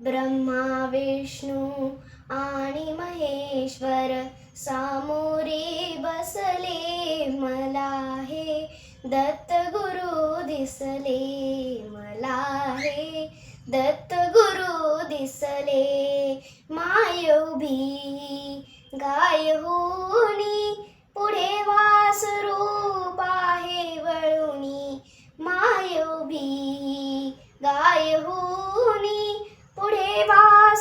ब्रह्मा विष्णू आणि महेश्वर सामोरे बसले. मला हे दत्त गुरु दिसले. मला हे दत्त गुरु दिसले. उभी गाय हो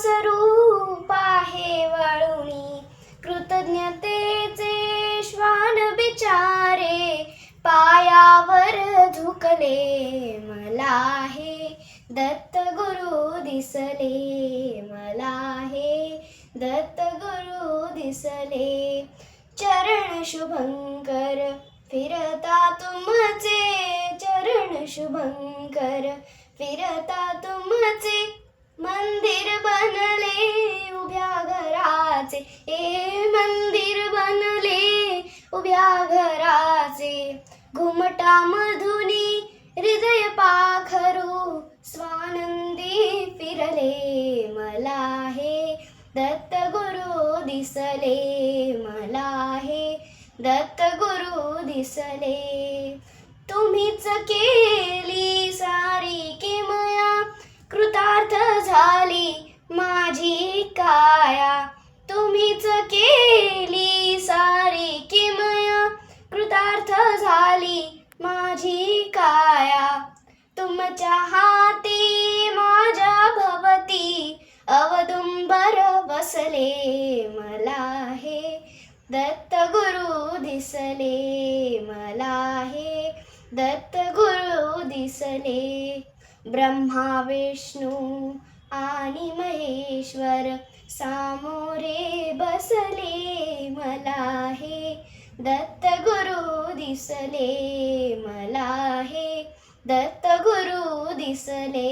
स्वरूप आहे वळुनी. कृतज्ञतेचे श्वान बिचारे. पायावर झुकले मला हे दत्त गुरु दिसले मला हे दत्त गुरु दिसले. चरण शुभंकर फिरता तुमचे. चरण शुभंकर फिरता तुमचे. घराचे ए मंदिर बनले उभ्या घराचे. घुमटा मधुनी हृदय पाखरू स्वानंदी फिरले. मला हे दत्त गुरु दिसले. मला हे दत्त गुरु दिसले. तुम्हीच केली सारी किमया कृतार्थ झाली माझी काया. तुमच्या हाती माझ्या भवती. अवदुंबर बसले मला हे दत्त गुरु दिसले मला हे दत्त गुरु दिसले. ब्रह्मा विष्णू आणि महेश्वर सामोरे बसले मला हे दत्त गुरु दिसले मला हे दत्त गुरु दिसले